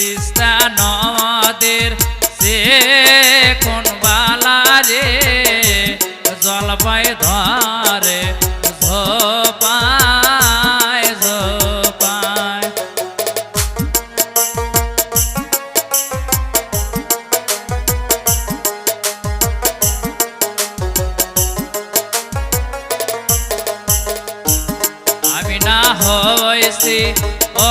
তিস্তা নদের সে কোন বালা রে? জলপাই ধরে হয়েছি ও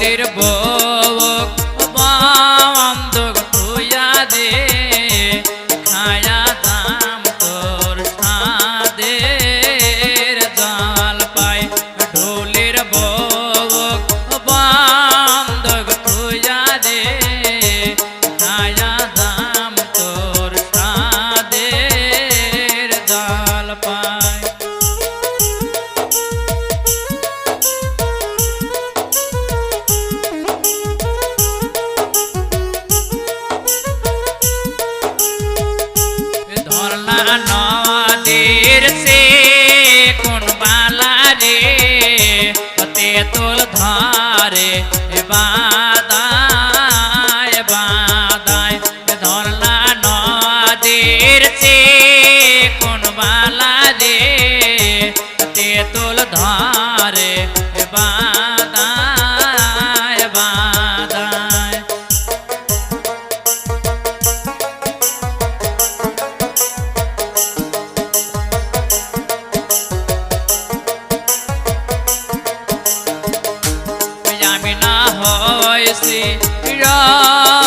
ser boa বেতল ধারে বা হয়েছে রাম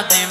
Nothing